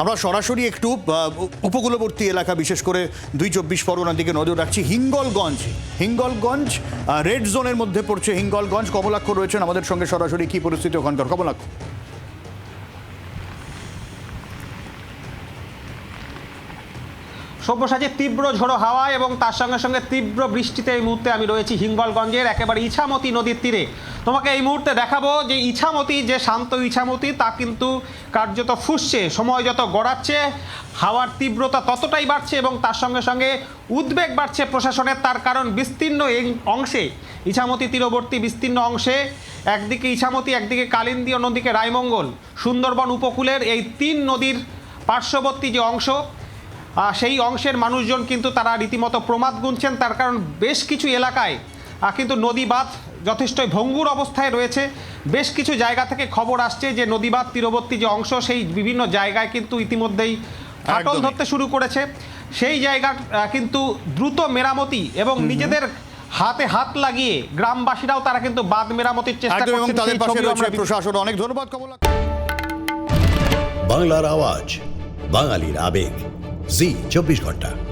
আমরা সরাসরি একটু উপকূলবর্তী এলাকা, বিশেষ করে দুই চব্বিশ পরগনার দিকে নজর রাখছি, হিঙ্গলগঞ্জ। হিঙ্গলগঞ্জ রেড জোনের মধ্যে পড়ছে হিঙ্গলগঞ্জ। কমলাক্ষ রয়েছেন আমাদের সঙ্গে সরাসরি, কি পরিস্থিতি ওখানকার? কমলাক্ষ। সব্যসাচী তীব্র ঝোড়ো হাওয়া এবং তার সঙ্গে সঙ্গে তীব্র বৃষ্টিতে এই মুহূর্তে আমি রয়েছি হিঙ্গলগঞ্জের একেবারে ইছামতি নদীর তীরে। তোমাকে এই মুহূর্তে দেখাবো যে ইছামতি, যে শান্ত ইছামতি, তা কিন্তু কার্যত ফুসছে, সময় যত গড়াচ্ছে, হাওয়ার তীব্রতা ততটাই বাড়ছে এবং তার সঙ্গে সঙ্গে উদ্বেগ বাড়ছে প্রশাসনের, তার কারণ বিস্তীর্ণ এই অংশে, ইছামতি তীরবর্তী বিস্তীর্ণ অংশে, একদিকে ইছামতি, একদিকে কালিন্দী অন্যদিকে রায়মঙ্গল। সুন্দরবন উপকূলের এই তিন নদীর পার্শ্ববর্তী যে অংশ সেই অংশের মানুষজন কিন্তু তারা রীতিমতো প্রমাদ গুনছেন। তার কারণ বেশ কিছু এলাকায় কিন্তু নদী বাঁধ যথেষ্টই ভঙ্গুর অবস্থায় রয়েছে। বেশ কিছু জায়গা থেকে খবর আসছে যে নদী বাঁধ তীরবর্তী যে অংশ সেই বিভিন্ন জায়গায় কিন্তু ইতিমধ্যেই ফাটল ধরতে শুরু করেছে। সেই জায়গা কিন্তু দ্রুত মেরামতি এবং নিজেদের হাতে হাত লাগিয়ে গ্রামবাসীরাও তারা কিন্তু বাঁধ মেরামতির চেষ্টা একদম এবং করছেন। তাদের পাশে রয়েছে প্রশাসন। অনেক ধন্যবাদ বাংলার আওয়াজ বাঙালির আবেগ। জি চব্বিশ ঘণ্টা।